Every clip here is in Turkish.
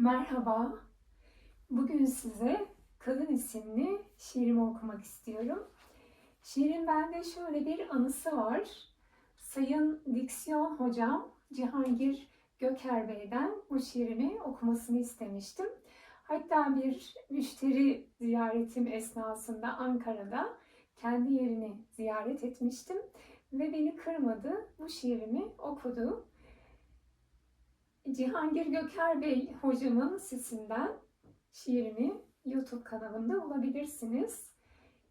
Merhaba. Bugün size Kadın isimli şiirimi okumak istiyorum. Şiirin bende şöyle bir anısı var. Sayın diksiyon hocam Cihangir Göker Bey'den bu şiirimi okumasını istemiştim. Hatta bir müşteri ziyaretim esnasında Ankara'da kendi yerini ziyaret etmiştim ve beni kırmadı. Bu şiirimi okudu. Cihangir Göker Bey hocamın sesinden şiirimi YouTube kanalımda bulabilirsiniz.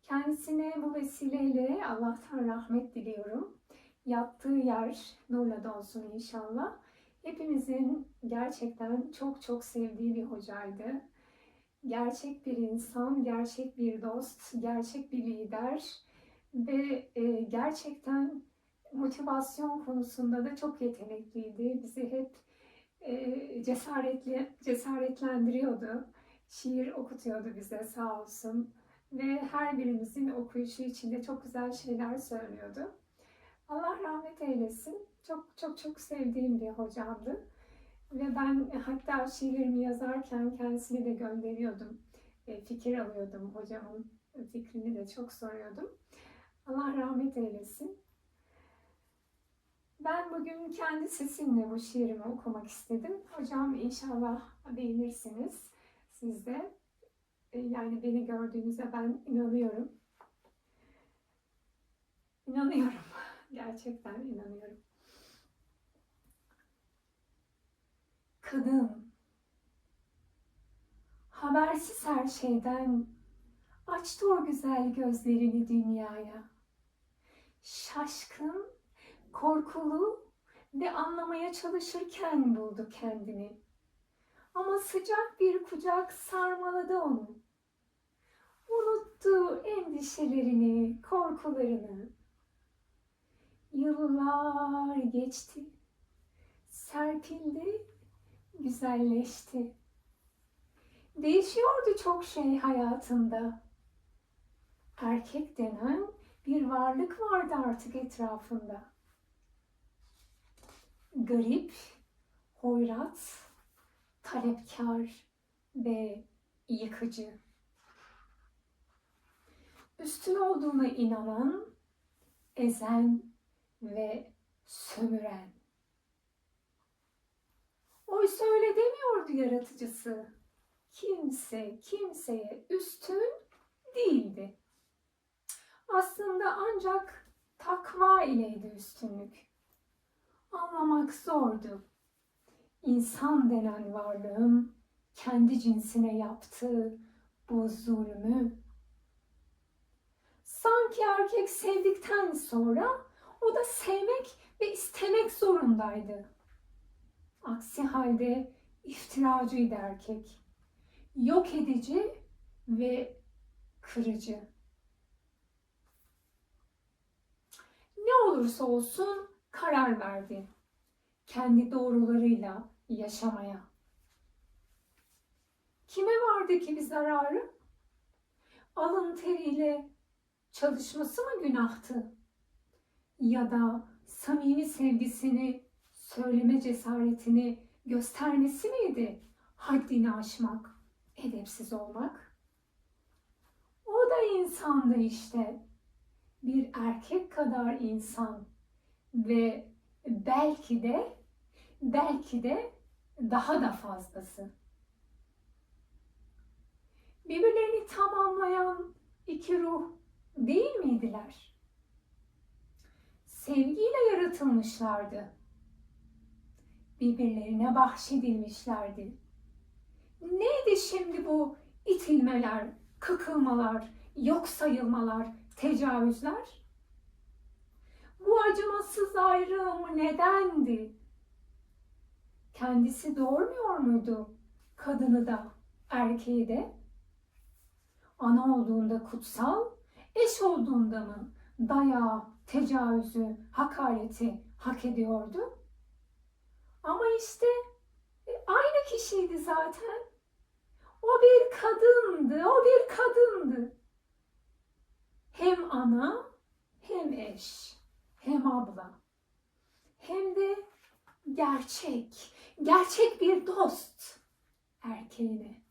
Kendisine bu vesileyle Allah'tan rahmet diliyorum. Yattığı yer nurla dolsun inşallah. Hepimizin gerçekten çok çok sevdiği bir hocaydı. Gerçek bir insan, gerçek bir dost, gerçek bir lider ve e, gerçekten motivasyon konusunda da çok yetenekliydi. Bizi hep e, cesaretli, cesaretlendiriyordu. Şiir okutuyordu bize sağ olsun. Ve her birimizin okuyuşu içinde çok güzel şeyler söylüyordu. Allah rahmet eylesin. Çok çok çok sevdiğim bir hocamdı. Ve ben hatta şiirlerimi yazarken kendisine de gönderiyordum. E, fikir alıyordum hocamın fikrini de çok soruyordum. Allah rahmet eylesin. Ben bugün kendi sesimle bu şiirimi okumak istedim. Hocam inşallah beğenirsiniz siz de. E, Yani beni gördüğünüzde ben inanıyorum. İnanıyorum. Gerçekten inanıyorum. Kadın. Habersiz her şeyden açtı o güzel gözlerini dünyaya. Şaşkın korkulu ve anlamaya çalışırken buldu kendini. Ama sıcak bir kucak sarmaladı onu. Unuttu endişelerini, korkularını. Yıllar geçti, serpildi, güzelleşti. Değişiyordu çok şey hayatında. Erkek denen bir varlık vardı artık etrafında garip, hoyrat, talepkar ve yıkıcı. Üstün olduğuna inanan, ezen ve sömüren. Oysa öyle demiyordu yaratıcısı. Kimse kimseye üstün değildi. Aslında ancak takva ileydi üstünlük anlamak zordu. İnsan denen varlığın kendi cinsine yaptığı bu zulmü. Sanki erkek sevdikten sonra o da sevmek ve istemek zorundaydı. Aksi halde iftiracıydı erkek. Yok edici ve kırıcı. Ne olursa olsun karar verdi. Kendi doğrularıyla yaşamaya. Kime vardı ki bir zararı? Alın teriyle çalışması mı günahtı? Ya da samimi sevgisini, söyleme cesaretini göstermesi miydi? Haddini aşmak, edepsiz olmak. O da insandı işte. Bir erkek kadar insan ve belki de belki de daha da fazlası. Birbirlerini tamamlayan iki ruh değil miydiler? Sevgiyle yaratılmışlardı. Birbirlerine bahşedilmişlerdi. Neydi şimdi bu itilmeler, kakılmalar, yok sayılmalar, tecavüzler? Acımasız ayrım nedendi? Kendisi doğurmuyor muydu kadını da erkeği de? Ana olduğunda kutsal, eş olduğunda mı dayağı, tecavüzü, hakareti hak ediyordu? Ama işte e, aynı kişiydi zaten. O bir kadındı, o bir kadındı. Hem ana hem eş hem abla hem de gerçek, gerçek bir dost. erkeğine